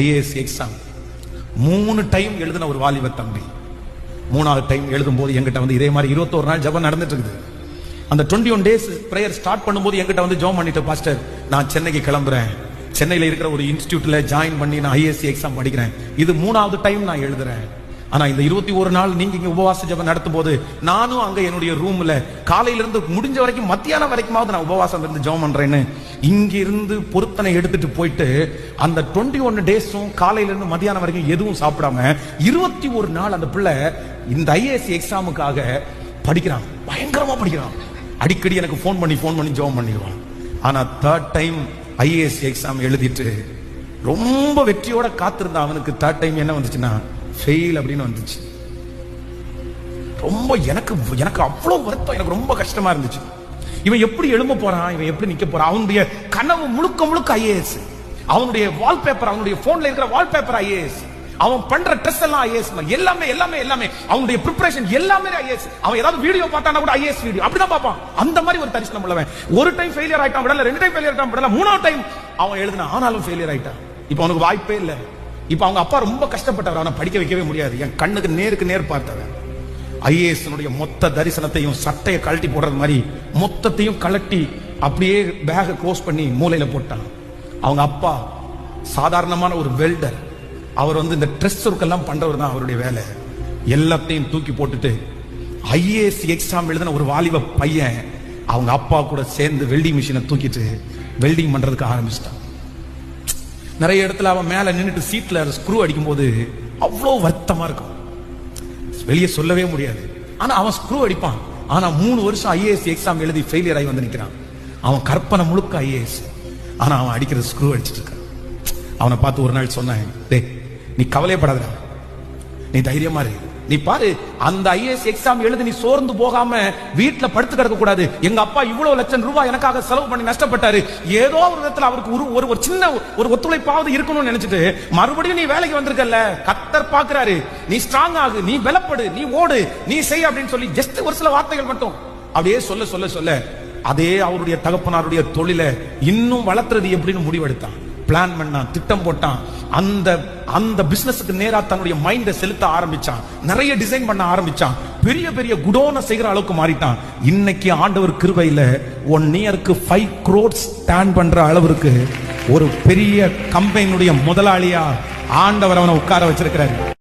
IAS exam மூணு time எழுதின ஒரு வாலிப தம்பி. மூணாவது டைம் எழுதும் போது என்கிட்ட வந்து இதே மாதிரி இருபத்தோரு நாள் ஜெபம் நடந்துட்டு இருக்குது அந்த twenty one days prayer start பண்ணும்போது எங்கிட்ட வந்து ஜோம் பண்ணிட்டு பாஸ்டர் நான் சென்னைக்கு கிளம்புறேன். சென்னையில் இருக்கிற ஒரு இன்ஸ்டியூட்டில் ஜாயின் பண்ணி நான் ஐஎஸ்சி எக்ஸாம் படிக்கிறேன். இது மூணாவது டைம் நான் எழுதுறேன். ஆனா இந்த இருபத்தி ஒரு நாள் நீங்க இங்க உபவாச ஜெபம் நடத்தும் போது நானும் அங்க என்னுடைய ரூம்ல காலையில இருந்து முடிஞ்ச வரைக்கும் மத்தியானம் வரைக்குமாவது நான் உபவாசம் இருந்து ஜபம் பண்றேன்னு இங்க இருந்து பொருத்தனை எடுத்துட்டு போயிட்டு அந்த டுவெண்ட்டி ஒன் டேஸும் காலையில இருந்து மத்தியானம் வரைக்கும் எதுவும் சாப்பிடாம இருபத்தி ஒரு நாள் அந்த பிள்ளை இந்த ஐஏஎஸ் எக்ஸாமுக்காக படிக்கிறான். பயங்கரமா படிக்கிறான். அடிக்கடி எனக்கு ஃபோன் பண்ணி ஃபோன் பண்ணி ஜெபம் பண்ணிடுவான். ஆனா தேர்ட் டைம் ஐஏஎஸ் எக்ஸாம் எழுதிட்டு ரொம்ப வெற்றியோட காத்திருந்தான் அவனுக்கு தேர்ட் டைம் என்ன வந்துச்சுன்னா ஃபெயில் அப்படின்னு வந்துச்சு. ரொம்ப எனக்கு எனக்கு அவ்வளவு வருத்தம் எனக்கு ரொம்ப கஷ்டமா இருந்துச்சு. இவன் எப்படி எழும்ப போறான்? இவன் எப்படி நிக்க போறான்? அவனுடைய கனவு முழுக்க முழுக்க ஐஏஎஸ் அவனுடைய வால்பேப்பர் அவனுடைய போன்ல இருக்கிற வால்பேப்பர் ஐஏஎஸ் அவன் பண்ற ட்ரெஸ் எல்லாம் ஐஏஎஸ் எல்லாமே எல்லாமே எல்லாமே. அவனுடைய ப்ரிப்பரேஷன் எல்லாமே ஐஏஎஸ் அவன் ஏதாவது வீடியோ பார்த்தானா கூட ஐஏஎஸ் வீடியோ அப்படிதான் பார்ப்பான். அந்த மாதிரி ஒரு தரிசனம் உள்ளவன். ஒரு டைம் ஃபெயிலியர் ஆயிட்டான் விடல ரெண்டு டைம் ஃபெயிலியர் ஆயிட்டான் விடல மூணாவது டைம் அவன் எழுதின ஆனாலும் ஃபெயிலியர் ஆயிட்டான். இப்போ அவனுக்கு வாய்ப்பே இல்லை. இப்போ அவங்க அப்பா ரொம்ப கஷ்டப்பட்டவர் அவனை படிக்க வைக்கவே முடியாது. என் கண்ணுக்கு நேருக்கு நேர் பார்த்தவன். ஐஏஎஸ்னுடைய மொத்த தரிசனத்தையும் சட்டையை கழட்டி போடுறது மாதிரி மொத்தத்தையும் கழட்டி அப்படியே பேக க்ளோஸ் பண்ணி மூலையில போட்டான். அவங்க அப்பா சாதாரணமான ஒரு வெல்டர் அவர் வந்து இந்த ட்ரெஸ் ஒர்க்கெல்லாம் பண்றவர் தான் அவருடைய வேலை. எல்லாத்தையும் தூக்கி போட்டுட்டு ஐஏஎஸ் எக்ஸாம் எழுதின ஒரு வாலிப பையன் அவங்க அப்பா கூட சேர்ந்து வெல்டிங் மிஷினை தூக்கிட்டு வெல்டிங் பண்றதுக்கு ஆரம்பிச்சிட்டான். நிறைய இடத்துல அவன் மேலே நின்றுட்டு சீட்டில் ஸ்க்ரூ அடிக்கும் போது அவ்வளோ வருத்தமாக இருக்கும். வெளியே சொல்லவே முடியாது. ஆனால் அவன் ஸ்க்ரூ அடிப்பான். ஆனால் மூணு வருஷம் ஐஏஎஸ் எக்ஸாம் எழுதி ஃபெயிலியர் ஆகி வந்து நிற்கிறான் அவன் கற்பனை முழுக்க ஐஏஎஸ் ஆனால் அவன் அடிக்கிறது ஸ்க்ரூ அடிச்சிட்டு இருக்கான். அவனை பார்த்து ஒரு நாள் சொன்னேன் டேய் நீ கவலையப்படாத நீ தைரியமா இரு. நீ பாரு அந்த ஐஏஎஸ் எக்ஸாம் எழுதி நீ சோர்ந்து போகாம வீட்டுல படுத்து கிடக்க கூடாது. எங்க அப்பா இவ்வளவு லட்சம் ரூபாய் எனக்காக செலவு பண்ணி நஷ்டப்பட்டாரு. ஏதோ ஒரு விதத்துல அவருக்கு ஒரு ஒரு ஒரு சின்ன ஒரு ஒத்துழைப்பாவது இருக்கணும்னு நினைச்சிட்டு மறுபடியும் நீ வேலைக்கு வந்திருக்கல கத்தர் பாக்குறாரு. நீ ஸ்ட்ராங் ஆகு நீ பலப்படு நீ ஓடு நீ செய் அப்படின்னு சொல்லி ஜஸ்ட் ஒரு சில வார்த்தைகள் மட்டும் அப்படியே சொல்ல சொல்ல சொல்ல அதே அவருடைய தகப்பனாருடைய தொழிலை இன்னும் வளர்த்துறது எப்படின்னு முடிவெடுத்தான். பிளான் பண்ணான் திட்டம் போட்டான். அந்த அந்த பிசினஸுக்கு நேரா தன்னுடைய மைண்டை செலுத்த ஆரம்பிச்சான். நிறைய டிசைன் பண்ண ஆரம்பிச்சான். பெரிய பெரிய குடோனை செய்கிற அளவுக்கு மாறிட்டான். இன்னைக்கு ஆண்டவர் கிருபையில ஒன் இயருக்கு ஃபைவ் crores ஸ்டாண்ட் பண்ற அளவிற்கு ஒரு பெரிய கம்பெனியுடைய முதலாளியா ஆண்டவர் அவனை உட்கார வச்சிருக்கிறாரு.